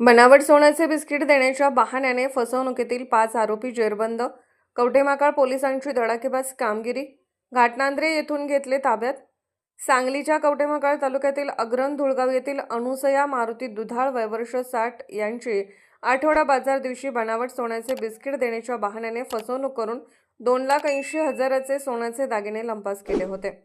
बनावट सोन्याचे बिस्किट देण्याच्या बहाण्याने फसवणुकीतील पाच आरोपी जेरबंद कवठेमाकाळ पोलिसांची धडाकेबाज कामगिरी घाटनांद्रे येथून घेतले ताब्यात. सांगलीच्या कवठेमाकाळ तालुक्यातील अग्रण धुळगाव येथील अनुसया मारुती दुधाळ वयवर्ष साठ यांची आठवडा बाजार दिवशी बनावट सोन्याचे बिस्किट देण्याच्या बहाण्याने फसवणूक करून दोन लाख ऐंशी हजाराचे सोन्याचे दागिने लंपास केले होते.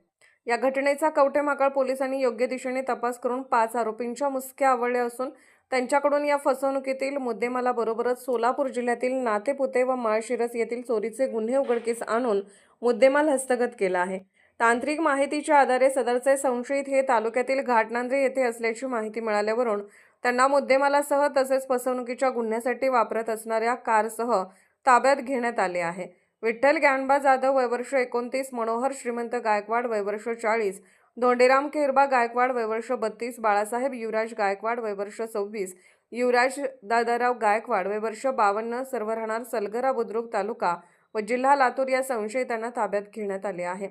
या घटनेचा कवठेमाकाळ पोलिसांनी योग्य दिशेने तपास करून पाच आरोपींच्या मुसक्या आवळल्या असून त्यांच्याकडून या फसवणुकीतील मुद्देमालाबरोबरच सोलापूर जिल्ह्यातील नातेपुते व माळशिरस येथील चोरीचे गुन्हे उघडकीस आणून मुद्देमाल हस्तगत केला आहे. तांत्रिक माहितीच्या आधारे सदरचे संशयित हे तालुक्यातील घाटनांद्रे येथे असल्याची माहिती मिळाल्यावरून त्यांना मुद्देमालासह तसेच फसवणुकीच्या गुन्ह्यासाठी वापरत असणाऱ्या कारसह ताब्यात घेण्यात आले आहे. विठ्ठल ज्ञानबा जाधव वयवर्ष एकोणतीस मनोहर श्रीमंत गायकवाड वयवर्ष चाळीस धोंडेराम खेरबा गायकवाड वयवर्ष बत्तीस बाळासाहेब युवराज गायकवाड वयवर्ष सव्वीस युवराज दादाराव गायकवाड वयवर्ष बावन्न सर्व राहणार सलगरा बुद्रुक तालुका व जिल्हा लातूर या संशयितांना ताब्यात घेण्यात आले आहे.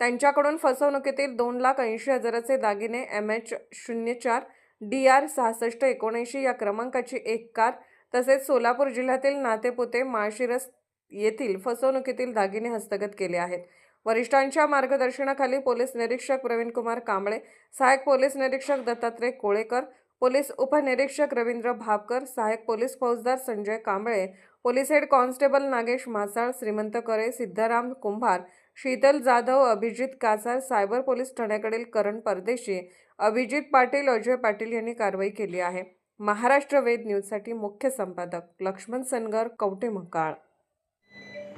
त्यांच्याकडून फसवणुकीतील दोन लाख ऐंशी हजाराचे दागिने एम एच शून्य चार डी आर सहासष्ट एकोणऐंशी या क्रमांकाची एक कार तसेच सोलापूर जिल्ह्यातील नातेपुते माळशिरस येथील फसवणुकीतील दागिने हस्तगत केले आहेत. वरिष्ठांच्या मार्गदर्शनाखाली पोलीस निरीक्षक प्रवीणकुमार कांबळे सहाय्यक पोलीस निरीक्षक दत्तात्रय कोळेकर पोलीस उपनिरीक्षक रवींद्र भापकर सहाय्यक पोलीस फौजदार Sanjay Kamble police head constable Nagesh Masal Shrimant Kare Siddharam Kumbhar Sheetal Jadhav Abhijit Kasar cyber police ठाण्याकडील Karan Pardeshi Abhijit Patil Ajay Patil यांनी कारवाई केली आहे. महाराष्ट्र वेद न्यूजसाठी मुख्य संपादक लक्ष्मण सनगर कवटे मकाळ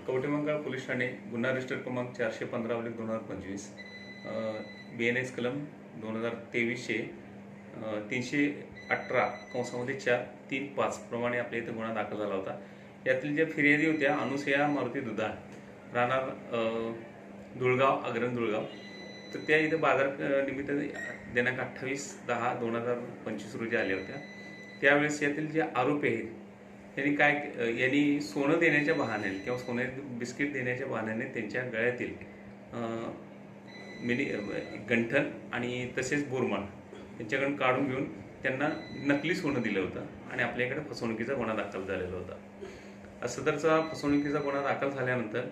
कवठेमंगळ पोलीस ठाणे गुन्हा रजिस्टर क्रमांक चारशे पंधरा दोन हजार पंचवीस. बी एन एस कलम दोन हजार तेवीसशे तीनशे अठरा कंसामध्ये चार तीन पाच प्रमाणे आपल्या इथं गुन्हा दाखल झाला होता. यातील ज्या फिर्यादी होत्या अनुसया मारुती दुधा राहणार धुळगाव अग्रन धुळगाव. तर त्या इथं बाजार निमित्त दिनांक अठ्ठावीस दहा दोन हजार पंचवीस रोजी आल्या होत्या. त्यावेळेस यातील जे आरोपी आहेत त्यांनी काय यांनी सोनं देण्याच्या बहाण्याने किंवा सोने बिस्किट देण्याच्या बहाण्याने त्यांच्या गळ्यातील मिनी अ, गंठन आणि तसेच बोरमाळ त्यांच्याकडून काढून घेऊन त्यांना नकली सोनं दिलं होतं आणि आपल्याकडे फसवणुकीचा गुन्हा दाखल झालेला होता. सदरचा फसवणुकीचा गुन्हा दाखल झाल्यानंतर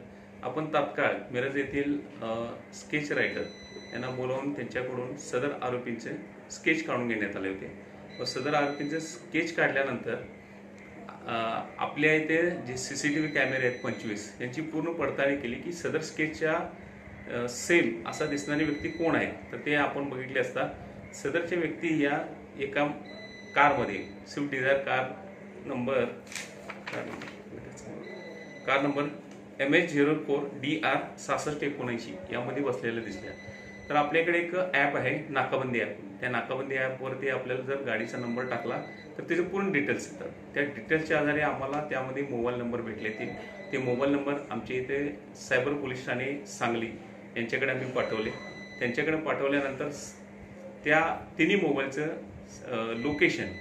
आपण तात्काळ मिरज येथील स्केच रायटर यांना बोलावून त्यांच्याकडून सदर आरोपींचे स्केच काढून घेण्यात आले होते. व सदर आरोपींचे स्केच काढल्यानंतर आपल्या इथे जे सी सी टी व्ही कॅमेरे आहेत पंचवीस यांची पूर्ण पडताळणी केली की सदर स्केचच्या सेम असा दिसणारी व्यक्ती कोण आहे? तर ते आपण बघितले असता सदरच्या व्यक्ती या एका कारमध्ये Swift Dzire car number car number M H zero four D R सहासष्ट एकोणऐंशी यामध्ये बसलेल्या दिसल्या. तर आपल्याकडे एक ॲप आहे नाकाबंदी ॲप त्या नाकाबंदी ॲपवरती आपल्याला जर गाडीचा नंबर टाकला तर त्याचे पूर्ण डिटेल्स येतात. त्या डिटेल्सच्या आधारे आम्हाला त्यामध्ये मोबाईल नंबर भेटले ते. ते मोबाईल नंबर आमच्या इथे सायबर पोलीस ठाणे सांगली यांच्याकडे आम्ही पाठवले. त्यांच्याकडे पाठवल्यानंतर त्या तिन्ही मोबाईलचं लोकेशन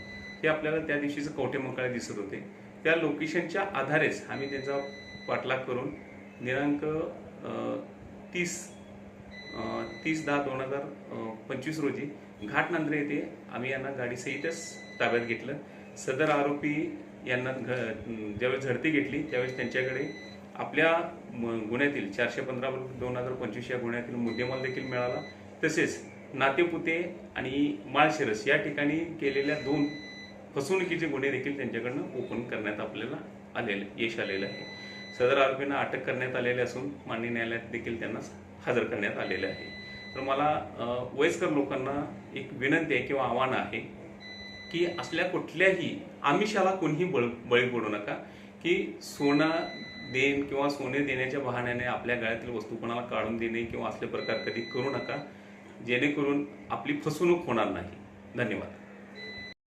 हे आपल्याला त्या दिवशीचं कवठेमंकाळे दिसत होते. त्या लोकेशनच्या आधारेच आम्ही त्यांचा पाठलाग करून दिनांक तीस तीस दहा दोन हजार पंचवीस रोजी घाटनांद्रे येथे आम्ही यांना गाडीसहितच ताब्यात घेतलं. सदर आरोपी यांना घ ज्यावेळेस झडती घेतली त्यावेळेस त्यांच्याकडे आपल्या म- गुन्ह्यातील चारशे पंधरा दोन हजार पंचवीस या गुन्ह्यातील मुद्देमाल देखील मिळाला. तसेच नातेपुते आणि माळशिरस या ठिकाणी केलेल्या दोन फसवणुकीचे गुन्हे देखील त्यांच्याकडनं ओपन करण्यात आपल्याला आलेले यश आलेलं आहे. सदर आरोपींना अटक करण्यात आलेले असून माननीय न्यायालयात देखील त्यांना हजर करण्यात आलेले आहे. तर मला वयस्कर लोकांना एक विनंती आहे किंवा आव्हान आहे की असल्या कुठल्याही आमिषाला कोणीही बळ बळी पडू नका की सोनं देण किंवा सोने देण्याच्या बहाण्याने आपल्या गळ्यातील वस्तू कोणाला काढून देणे किंवा असले प्रकार कधी करू नका जेणेकरून आपली फसवणूक होणार नाही. धन्यवाद.